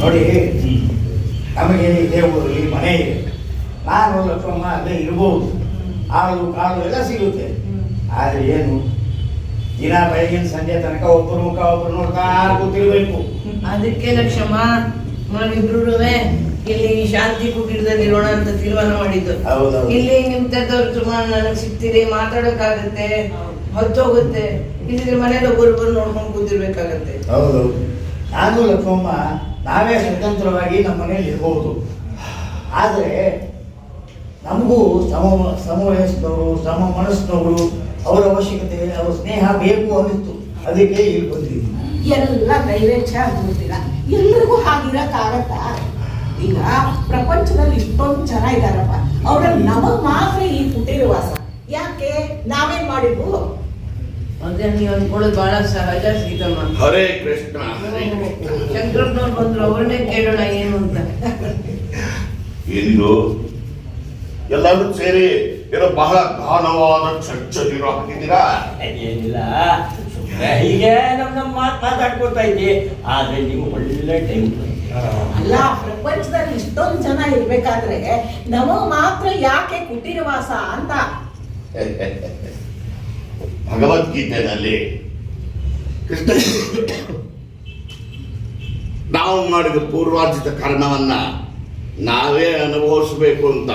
ನೋಡಿ ನಮಗೆ ಇದೇ ಊರಲ್ಲಿ ಮನೆ ಇದೆ. ನಾನು ಲಕ್ಷ್ಮಮ್ಮ ಅಲ್ಲೇ ಇರಬಹುದು ಹಾಲು ಕಾಳು ಎಲ್ಲ ಸಿಗುತ್ತೆ. ಆದರೆ ಏನು? ದಿನ ಬೆಳಗಿನ ಸಂಜೆ ತನಕ ಒಬ್ಬರು ಮುಖ ಒಬ್ಬರು ನೋಡ್ತಾ ಕೂತಿರ್ಬೇಕು ಅದಕ್ಕೆ ಲಕ್ಷ್ಮಮ್ಮ ನಾವಿಬ್ರು ಇಲ್ಲಿ ಶಾಂತಿ ಕುಟೀರದಲ್ಲಿ ಇರೋಣ ಅಂತ ತೀರ್ಮಾನ ಮಾಡಿದ್ದು. ಇಲ್ಲಿ ನಿಮ್ ತದ್ದವ್ರು ಸುಮಾರು ನನಗೆ ಸಿಗ್ತೀರಿ ಮಾತಾಡೋಕ್ಕಾಗತ್ತೆ ಹೊತ್ತೋಗುತ್ತೆ ಇಲ್ಲಿ ಮನೇಲಿ ಒಬ್ಬರೊಬ್ಬರು ನೋಡ್ಕೊಂಡು ಕೂತಿರ್ಬೇಕಾಗತ್ತೆ. ಹೌದು. ನಾನು ಲಕ್ಷ್ಮಮ್ಮ, ನಾವೇ ಸ್ವತಂತ್ರವಾಗಿ ನಮ್ಮ ಮನೇಲಿ ಇರ್ಬೋದು. ಆದರೆ ನಮಗೂ ಸಮ ಸಮವಯಸ್ಸಿನವರು ಸಮ ಮನಸ್ಸಿನವರು ಅವರ ಅವಶ್ಯಕತೆ, ಅವರ ಸ್ನೇಹ ಬೇಕು ಅನ್ನಿಸ್ತು. ಅದಕ್ಕೆ ಇಲ್ಲಿ ಬಂದಿದ್ದೀವಿ ಎಲ್ಲ ನೈವೇದ್ಯ ಆಗ್ಬಿಡ್ತೀರ ಎಲ್ರಿಗೂ ಹಾಗಿರಕ್ಕಾಗತ್ತಾ ಈಗ ಪ್ರಪಂಚದಲ್ಲಿ ಇಷ್ಟೊಂದು ಜನ ಇದಾರಪ್ಪ. ಅವರಲ್ಲಿ ನಮಗ್ ಮಾತ್ರ ಈ ಕುಟೀರವಾಸ ಯಾಕೆ? ನಾವೇನ್ ಮಾಡಿದ್ವು? ಅದೇ ನೀವು ಅನ್ಕೊಳ್ಳೋದು ಬಹಳ ಸಹಜ ಸೀತಮ್ಮ ಹರೇ ಕೃಷ್ಣ ಹರೇ ಕೃಷ್ಣ. ಶಂಕರಪ್ಪನವ್ರು ಬಂದ್ರು ಅವ್ರನ್ನೇ ಕೇಳೋಣ ಏನು ಅಂತ. ಇಂದು ಎಲ್ಲರೂ ಸೇರಿ ಏನೋ ಬಹಳ ಗಾಢವಾದ ಚರ್ಚದಿರೋ ಹಾಕಿದ್ದೀರಾ? ಏನಿಲ್ಲ. ಹೀಗೆ ನಮ್ ನಮ್ ಮಾತು ಮಾತಾಡ್ಕೊತಾ ಇದ್ದೆ. ಆದ್ರೆ ನೀವು ಒಳ್ಳೆ ಟೈಮ್ ಅಲ್ಲ ಪ್ರಪಂಚದಲ್ಲಿ ಇಷ್ಟೊಂದು ಜನ ಇರ್ಬೇಕಾದ್ರೆ ನಮಗ್ ಮಾತ್ರ ಯಾಕೆ ಕುಟೀರವಾಸ ಅಂತ? ಭಗವದ್ಗೀತೆಯಲ್ಲಿ ಕೃಷ್ಣ ನಾವು ಮಾಡಿದ ಪೂರ್ವಾರ್ಜಿತ ಕರ್ಮವನ್ನ ನಾವೇ ಅನುಭವಿಸಬೇಕು ಅಂತ